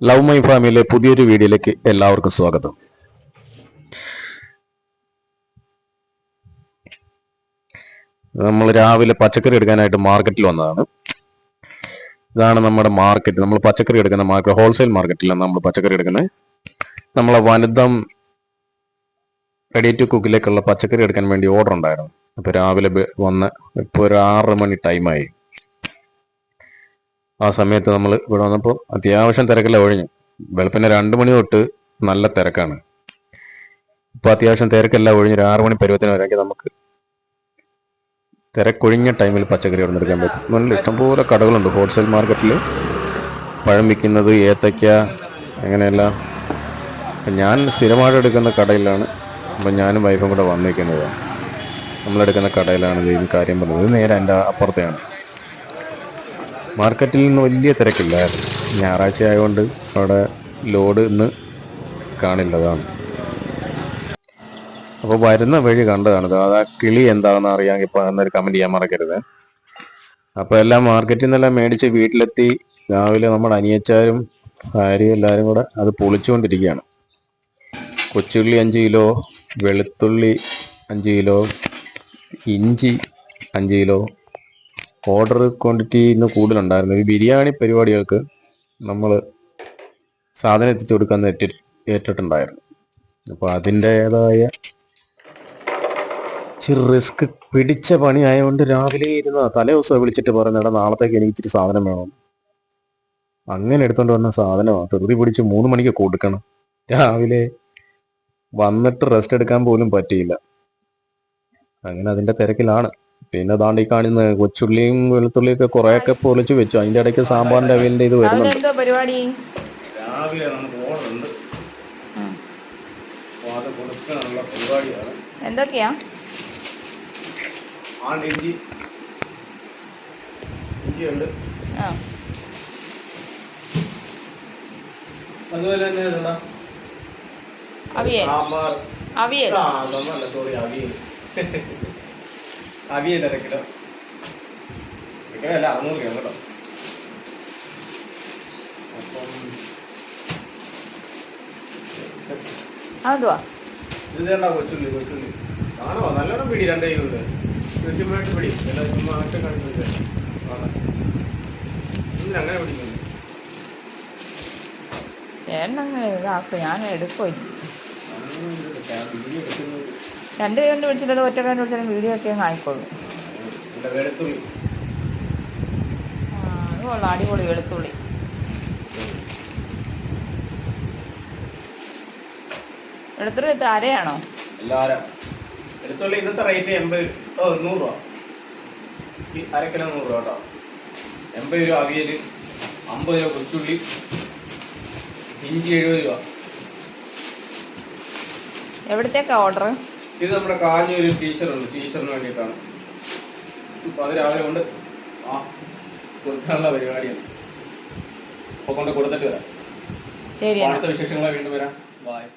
Love my ഫാമിലെ പുതിയൊരു വീഡിയോയിലേക്ക് എല്ലാവർക്കും സ്വാഗതം. നമ്മൾ രാവിലെ പച്ചക്കറി എടുക്കാനായിട്ട് മാർക്കറ്റിൽ വന്നതാണ്. ഇതാണ് നമ്മുടെ മാർക്കറ്റ്. നമ്മൾ പച്ചക്കറി എടുക്കുന്ന മാർക്കറ്റ് ഹോൾസെയിൽ മാർക്കറ്റിലാണ് നമ്മൾ പച്ചക്കറി എടുക്കുന്നത്. നമ്മളെ വനിതം റെഡി ടു കുക്കിലേക്കുള്ള പച്ചക്കറി എടുക്കാൻ വേണ്ടി ഓർഡർ ഉണ്ടായിരുന്നു. അപ്പോൾ രാവിലെ വന്ന് ഇപ്പോൾ ഒരു ആറ് മണി ടൈമായി ആ സമയത്ത് നമ്മൾ ഇവിടെ വന്നപ്പോൾ അത്യാവശ്യം തിരക്കില്ല ഒഴിഞ്ഞു. വെളുപ്പിന് രണ്ട് മണി തൊട്ട് നല്ല തിരക്കാണ്. ഇപ്പൊ അത്യാവശ്യം തിരക്കെല്ലാം ഒഴിഞ്ഞ് ഒരു ആറ് മണി പരുവത്തിന് വരെയൊക്കെ നമുക്ക് തിരക്കൊഴിഞ്ഞ ടൈമിൽ പച്ചക്കറി ഇവിടെ എടുക്കാൻ പറ്റും. നല്ല ഇഷ്ടംപോലെ കടകളുണ്ട്. ഹോൾസെയിൽ മാർക്കറ്റിൽ പഴം വിൽക്കുന്നത് ഏത്തയ്ക്ക അങ്ങനെയെല്ലാം. ഞാൻ സ്ഥിരമായിട്ട് എടുക്കുന്ന കടയിലാണ്. അപ്പം ഞാനും വൈഫും കൂടെ വന്നിരിക്കുന്നത്. നമ്മളെടുക്കുന്ന കടയിലാണ് ഈ കാര്യം പറഞ്ഞത്. ഇത് നേരെ എന്റെ അപ്പുറത്തെയാണ്. മാർക്കറ്റിൽ നിന്ന് വലിയ തിരക്കില്ലായിരുന്നു ഞായറാഴ്ച ആയതുകൊണ്ട് അവിടെ ലോഡ് ഇന്ന് കാണില്ലതാണ്. അപ്പോൾ വരുന്ന വഴി കണ്ടതാണ്. അത് ആ കിളി എന്താണെന്ന് അറിയാൻ ഇപ്പോൾ എന്നൊരു കമന്റ് ചെയ്യാൻ മറക്കരുത്. അപ്പോൾ എല്ലാം മാർക്കറ്റിൽ നിന്നെല്ലാം മേടിച്ച് വീട്ടിലെത്തി. രാവിലെ നമ്മുടെ അനിയച്ചാരും ഭാര്യയും എല്ലാവരും കൂടെ അത് പൊളിച്ചുകൊണ്ടിരിക്കുകയാണ്. കൊച്ചുള്ളി അഞ്ച് കിലോ വെളുത്തുള്ളി അഞ്ച് കിലോ ഇഞ്ചി അഞ്ച് കിലോ ഓർഡർ ക്വാണ്ടിറ്റി ഇന്ന് കൂടുതലുണ്ടായിരുന്നു ഈ ബിരിയാണി പരിപാടികൾക്ക് നമ്മൾ സാധനം എത്തിച്ചു കൊടുക്കാൻ ഏറ്റി ഏറ്റിട്ടുണ്ടായിരുന്നു. അപ്പോൾ അതിന്റേതായ ഇച്ചിരി റിസ്ക് പിടിച്ച പണി ആയതുകൊണ്ട് രാവിലെ ഇരുന്ന തലേ ദിവസം വിളിച്ചിട്ട് പറഞ്ഞടാ നാളത്തേക്ക് എനിക്ക് ഇച്ചിരി സാധനം വേണം. അങ്ങനെ എടുത്തോണ്ട് വന്ന സാധനമാണ് തെറി പിടിച്ച് മൂന്ന് മണിക്ക് കൊടുക്കണം. രാവിലെ വന്നിട്ട് റെസ്റ്റ് എടുക്കാൻ പോലും പറ്റിയില്ല. അങ്ങനെ അതിന്റെ തിരക്കിലാണ്. പിന്നെ താണ്ടി ഈ കാണുന്ന കൊച്ചുള്ളിയും വെളുത്തുള്ളിയും ഒക്കെ കുറെ ഒക്കെ പൊളിച്ച് വെച്ചു. അതിന്റെ ഇടയ്ക്ക് സാമ്പാറിന്റെ അവലിന്റെ ഇത് വരുന്നുണ്ട് എന്തോ പരിപാടി? എന്തൊക്കെയാ? അതുപോലെ തന്നെ അവിയൽ. അവിയൽ. സോറി അവിയൽ. അവിയൽ അര കിലോ അല്ല അറുന്നൂറ് ഗ്രാം കേട്ടോ. അതെന്തുവാ? ഇത് വേണ്ട കൊച്ചുള്ളി കൊച്ചുള്ളി. ആണോ നല്ലോണം പിടി രണ്ട് കൈ കൊണ്ട്. കൃത്യമായിട്ട് പിടി. എല്ലാം ചുമ്മാ ഒറ്റ കാണിച്ചില്ല അങ്ങനെ പിടിക്കുന്നു. ചേട്ടൻ അങ്ങനെ ഇതാക്കും ഞാൻ എടുക്കും വീഡിയോ എടുക്കുന്നത്. രണ്ട് കൈ കൊണ്ട് ഒറ്റ കൈ കൊണ്ട് പിടിച്ചാലും വീഡിയോ ഒക്കെ കാണിക്കോളൂ ആയിക്കോളും. അത് കൊള്ളാം അടിപൊളി വെളുത്തുള്ളി. വെളുത്തുള്ളി എല്ലാവരും വെളുത്തുള്ളി ഇന്നത്തെ റേറ്റ് എൺപത് ഓ നൂറ് രൂപ. ഈ അര കിലോ നൂറ് രൂപ കേട്ടോ. എൺപത് രൂപ അവിയൽ അമ്പത് രൂപ കൊച്ചുള്ളി ഇഞ്ചി എഴുപത് രൂപ. എവിടത്തേക്കാ ഓർഡർ ഇത് നമ്മുടെ കാഞ്ഞൊരു ടീച്ചറുണ്ട്. ടീച്ചറിന് വേണ്ടിയിട്ടാണ്. ഇപ്പൊ അത് രാവിലെ കൊണ്ട് ആ കൊടുക്കാനുള്ള പരിപാടിയാണ്. അപ്പൊ കൊണ്ട് കൊടുത്തിട്ട് വരാം. ശരി അടുത്ത വിശേഷങ്ങളെ വീണ്ടും വരാം. ബായ്